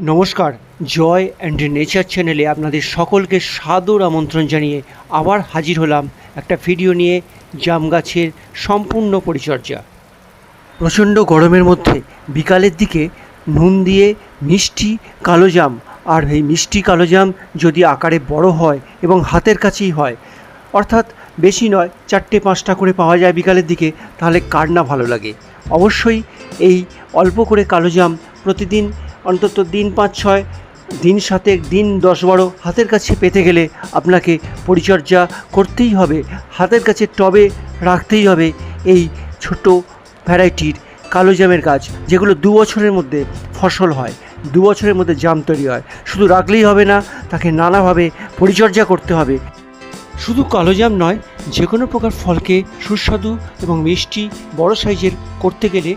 নমস্কার, জয় and nature চ্যানেলে আপনাদের সকলকে সাদর আমন্ত্রণ জানিয়ে আবার হাজির হলাম একটা ভিডিও নিয়ে জাম গাছের সম্পূর্ণ পরিচর্যা। প্রচণ্ড গরমের মধ্যে বিকালের দিকে নুন দিয়ে মিষ্টি কালো জাম, আর এই মিষ্টি কালো জাম যদি আকারে বড় হয় এবং হাতের কাছেই হয়, অর্থাৎ বেশি নয়, চারটে পাঁচটা করে পাওয়া যায় বিকালের দিকে, তাহলে কার না ভালো লাগে? অবশ্যই এই অল্প করে কালো জাম প্রতিদিন অন্তত দিন পাঁচ ছয়, দিন সাতেক, দিন দশ বারো হাতের কাছে পেতে গেলে আপনাকে পরিচর্যা করতেই হবে। হাতের কাছে টবে রাখতেই হবে এই ছোট ভ্যারাইটির কালো জামের গাছ, যেগুলো দু বছরের মধ্যে ফসল হয়, দু বছরের মধ্যে জাম তৈরি হয়। শুধু রাখলেই হবে না, তাকে নানাভাবে পরিচর্যা করতে হবে। শুধু কালো জাম নয় যে কোনো প্রকার ফলকে সুস্বাদু এবং মিষ্টি বড় সাইজের করতে গেলে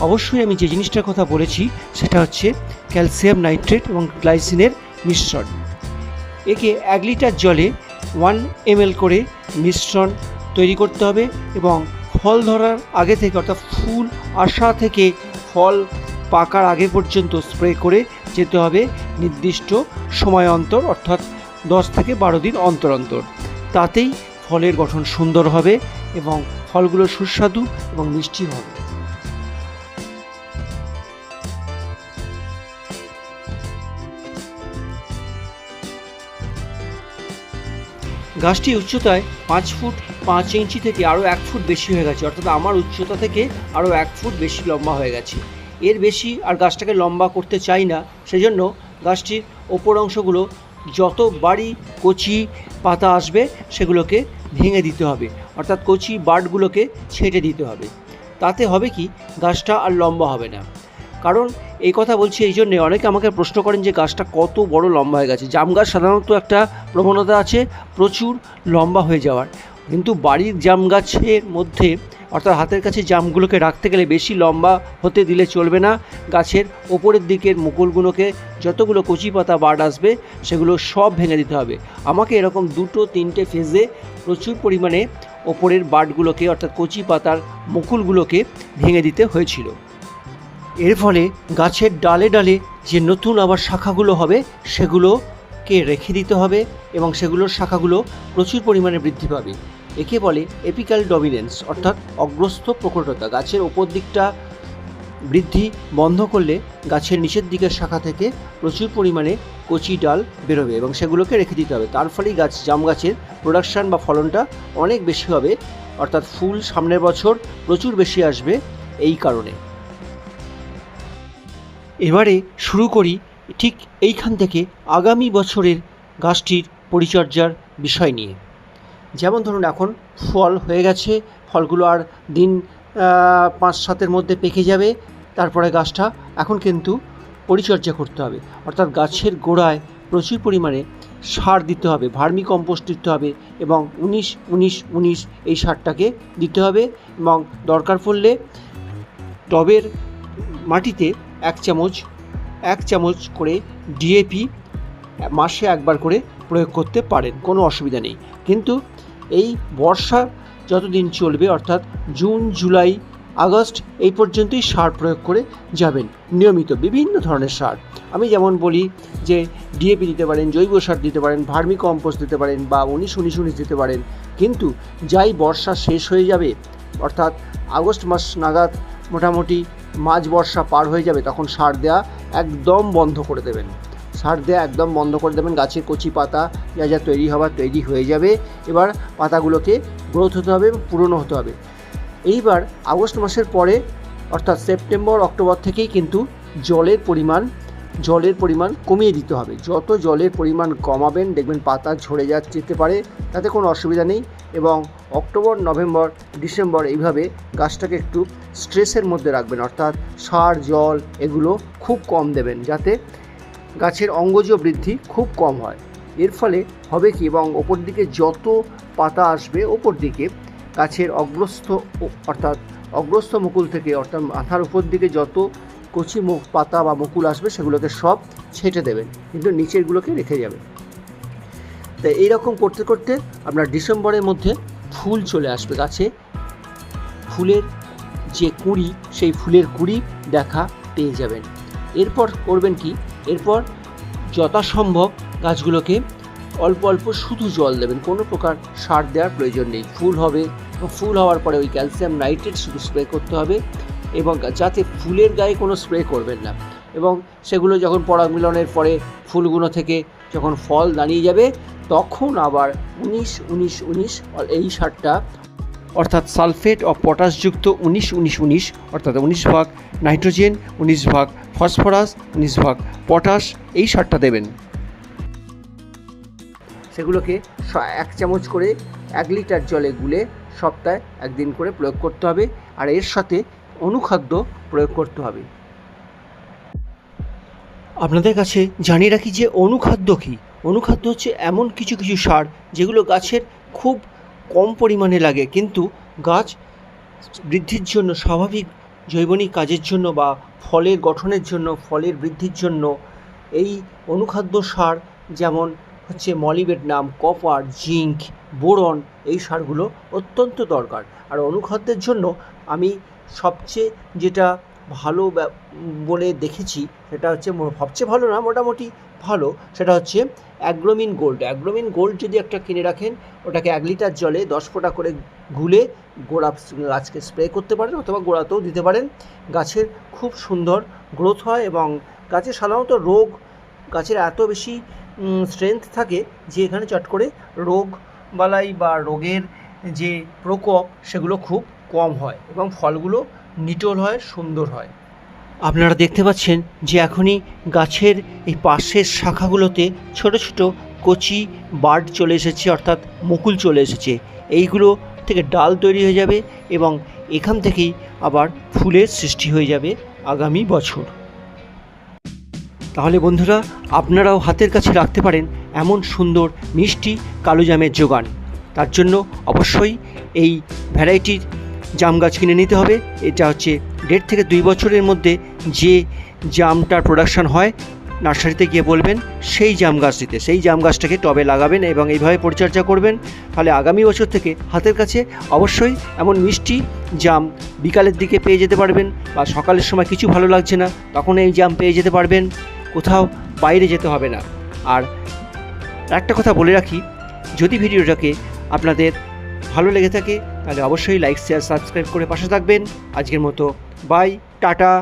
অবশ্যই আমি যে জিনিসটার কথা বলেছি, সেটা হচ্ছে ক্যালসিয়াম নাইট্রেট এবং গ্লাইসিনের মিশ্রণ। একে এক লিটার জলে ওয়ান এম করে মিশ্রণ তৈরি করতে হবে এবং ফল ধরার আগে থেকে, অর্থাৎ ফুল আসা থেকে ফল পাকার আগে পর্যন্ত স্প্রে করে যেতে হবে নির্দিষ্ট সময় অন্তর, অর্থাৎ দশ থেকে বারো দিন অন্তর অন্তর। তাতেই ফলের গঠন সুন্দর হবে এবং ফলগুলো সুস্বাদু এবং মিষ্টি হবে। গাছটি উচ্চতায় পাঁচ ফুট পাঁচ ইঞ্চি থেকে আরও এক ফুট বেশি হয়ে গেছে, অর্থাৎ আমার উচ্চতা থেকে আরও এক ফুট বেশি লম্বা হয়ে গেছে। এর বেশি আর গাছটাকে লম্বা করতে চাই না, সেজন্য গাছটির ওপর অংশগুলো যত বাড়ি কচি পাতা আসবে সেগুলোকে ভেঙে দিতে হবে, অর্থাৎ কচি বার্ডগুলোকে ছেঁটে দিতে হবে। তাতে হবে কি, গাছটা আর লম্বা হবে না। কারণ এই কথা বলছি এই জন্যে অনেকে আমাকে প্রশ্ন করেন যে গাছটা কত বড় লম্বা হয়ে গেছে। জাম গাছ সাধারণত একটা প্রবণতা আছে, প্রচুর লম্বা হয়ে যাওয়ার। কিন্তু বাড়ির জাম গাছের মধ্যে, অর্থাৎ হাতের কাছে জামগুলোকে রাখতে গেলে বেশি লম্বা হতে দিলে চলবে না। গাছের ওপরের দিকের মুকুলগুলোকে যতগুলো কচি পাতা বার্ড আসবে, সেগুলো সব ভেঙে দিতে হবে। আমাকে এরকম দুটো, তিনটে ফেজে প্রচুর পরিমাণে ওপরের বার্ডগুলোকে অর্থাৎ কচি পাতার মুকুলগুলোকে ভেঙে দিতে হয়েছিল। এর ফলে গাছের ডালে ডালে যে নতুন আবার শাখাগুলো হবে, সেগুলোকে রেখে দিতে হবে এবং সেগুলোর শাখাগুলো প্রচুর পরিমাণে বৃদ্ধি পাবে। একে বলে এপিক্যাল ডমিনেন্স অর্থাৎ অগ্রস্ত প্রকটতা গাছের ওপর দিকটা বৃদ্ধি বন্ধ করলে গাছের নিচের দিকের শাখা থেকে প্রচুর পরিমাণে কচি ডাল বেরোবে এবং সেগুলোকে রেখে দিতে হবে। তার ফলেই গাছ, জাম গাছের প্রোডাকশান বা ফলনটা অনেক বেশি হবে, অর্থাৎ ফুল সামনের বছর প্রচুর বেশি আসবে এই কারণে। এবারে শুরু করি ঠিক এইখান থেকে আগামী বছরের গাছটির পরিচর্যার বিষয় নিয়ে। যেমন ধরুন এখন ফল হয়ে গেছে, ফলগুলো আর দিন পাঁচ সাতের মধ্যে পেকে যাবে, তারপরে গাছটা এখন কিন্তু পরিচর্যা করতে হবে। অর্থাৎ গাছের গোড়ায় প্রচুর পরিমাণে সার দিতে হবে, ভার্মি কম্পোস্ট দিতে হবে এবং উনিশ উনিশ উনিশ এই সারটাকে দিতে হবে এবং দরকার পড়লে টবের মাটিতে এক চামচ এক চামচ করে ডিএপি মাসে একবার করে প্রয়োগ করতে পারেন, কোনো অসুবিধা নেই। কিন্তু এই বর্ষা যতদিন চলবে, অর্থাৎ জুন, জুলাই, আগস্ট, এই পর্যন্তই সার প্রয়োগ করে যাবেন, নিয়মিত বিভিন্ন ধরনের সার। আমি যেমন বলি যে ডিএপি দিতে পারেন, জৈব সার দিতে পারেন, ভার্মি কম্পোস্ট দিতে পারেন বা উনিশ উনিশ উনিশ দিতে পারেন। কিন্তু যাই বর্ষা শেষ হয়ে যাবে, অর্থাৎ আগস্ট মাস নাগাদ মোটামুটি মাঝ বর্ষা পার হয়ে যাবে, তখন সার দেওয়া একদম বন্ধ করে দেবেন। সার দেওয়া একদম বন্ধ করে দেবেন, গাছের কচি পাতা যা যা তৈরি হবার তৈরি হয়ে যাবে। এবার পাতাগুলোকে গ্রোথ হতে হবে এবং পুরনো হতে হবে। এইবার আগস্ট মাসের পরে, অর্থাৎ সেপ্টেম্বর, অক্টোবর থেকেই কিন্তু জলের পরিমাণ জলের পরিমাণ কমিয়ে দিতে হবে। যত জলের পরিমাণ কমাবেন, দেখবেন পাতা ঝরে যা যেতে পারে, তাতে কোনো অসুবিধা নেই এবং অক্টোবর, নভেম্বর, ডিসেম্বর এইভাবে গাছটাকে একটু স্ট্রেসের মধ্যে রাখবেন। অর্থাৎ সার, জল এগুলো খুব কম দেবেন যাতে গাছের অঙ্গজ বৃদ্ধি খুব কম হয়। এর ফলে হবে কি এবং ওপর দিকে যত পাতা আসবে, ওপর দিকে গাছের অগ্রস্থ অর্থাৎ অগ্রস্থ মুকুল থেকে অর্থাৎ মাথার উপর দিকে যত কচি মুখ, পাতা বা মুকুল আসবে, সেগুলোকে সব ছেঁটে দেবেন কিন্তু নিচেরগুলোকে রেখে যাবেন তো এইরকম করতে করতে আপনার ডিসেম্বরের মধ্যে ফুল চলে আসবে গাছে। ফুলের যে কুঁড়ি, সেই ফুলের কুঁড়ি দেখা পেয়ে যাবেন। এরপর করবেন কি? এরপর যথাসম্ভব গাছগুলোকে অল্প অল্প শুধু জল দেবেন, কোনো প্রকার সার দেওয়ার প্রয়োজন নেই। ফুল হবে, ফুল হওয়ার পরে ওই ক্যালসিয়াম নাইট্রেট শুধু স্প্রে করতে হবে। এবং যাতে ফুলের গায়ে কোনো স্প্রে করবেন না। এবং সেগুলো যখন পরাগ মিলনের পরে ফুলগুলো থেকে যখন ফল দাঁড়িয়ে যাবে, তখন আবার উনিশ উনিশ উনিশ এই সারটা, অর্থাৎ সালফেট অফ পটাশযুক্ত উনিশ উনিশ উনিশ, অর্থাৎ উনিশ ভাগ নাইট্রোজেন, উনিশ ভাগ ফসফরাস, উনিশ ভাগ পটাশ এই সারটা দেবেন। সেগুলোকে এক চামচ করে এক লিটার জলে গুলে সপ্তাহে একদিন করে প্রয়োগ করতে হবে। আর এর সাথে অনুখাদ্য প্রয়োগ করতে হবে। আপনাদের কাছে জানিয়ে রাখি যে অনুখাদ্য কী? অনুখাদ্য হচ্ছে এমন কিছু কিছু সার যেগুলো গাছের খুব কম পরিমাণে লাগে, কিন্তু গাছ বৃদ্ধির জন্য, স্বাভাবিক জৈবনিক কাজের জন্য বা ফলের গঠনের জন্য, ফলের বৃদ্ধির জন্য এই অনুখাদ্য সার যেমন হচ্ছে মলিবেডনাম কপার, জিঙ্ক, বোরন, এই সারগুলো অত্যন্ত দরকার। আর অনুখাদ্যের জন্য আমি সবচেয়ে যেটা ভালো বলে দেখেছি সেটা হচ্ছে সবচেয়ে ভালো না, মোটামুটি ভালো, সেটা হচ্ছে অ্যাগ্রোমিন গোল্ড। অ্যাগ্রোমিন গোল্ড যদি একটা কিনে রাখেন, ওটাকে এক লিটার জলে দশ ফোঁটা করে গুলে গোড়া গাছকে স্প্রে করতে পারেন অথবা গোড়াতেও দিতে পারেন। গাছের খুব সুন্দর গ্রোথ হয় এবং গাছে সাধারণত রোগ, গাছের এত বেশি স্ট্রেংথ থাকে যে এখানে চট করে রোগ বালাই বা রোগের যে প্রকোপ সেগুলো খুব কম হয় এবং ফলগুলো নিটোল হয়, সুন্দর হয়। আপনারা দেখতে পাচ্ছেন যে এখনই গাছের এই পাশের শাখাগুলোতে ছোট ছোট কচি, বার্ড চলে এসেছে, অর্থাৎ মুকুল চলে এসেছে। এইগুলো থেকে ডাল তৈরি হয়ে যাবে এবং এখান থেকেই আবার ফুলের সৃষ্টি হয়ে যাবে আগামী বছর। তাহলে বন্ধুরা, আপনারাও হাতের কাছে রাখতে পারেন এমন সুন্দর মিষ্টি কালো জামের যোগান। তার জন্য অবশ্যই এই ভ্যারাইটির জাম গাছ কিনে নিতে হবে। এটা হচ্ছে দেড় থেকে দুই বছরের মধ্যে যে জামটার প্রোডাকশান হয়, নার্সারিতে গিয়ে বলবেন, সেই জাম গাছ দিতে। সেই জাম গাছটাকে টবে লাগাবেন এবং এইভাবে পরিচর্যা করবেন। তাহলে আগামী বছর থেকে হাতের কাছে অবশ্যই এমন মিষ্টি জাম বিকালের দিকে পেয়ে যেতে পারবেন বা সকালের সময় কিছু ভালো লাগছে না তখন এই জাম পেয়ে যেতে পারবেন। কোথাও বাইরে যেতে হবে না। আর একটা কথা বলে রাখি, যদি ভিডিওটাকে আপনাদের ভালো লেগে থাকে, তাহলে অবশ্যই লাইক শেয়ার সাবস্ক্রাইব করে পাশে থাকবেন। আজকের মতো বাই টাটা।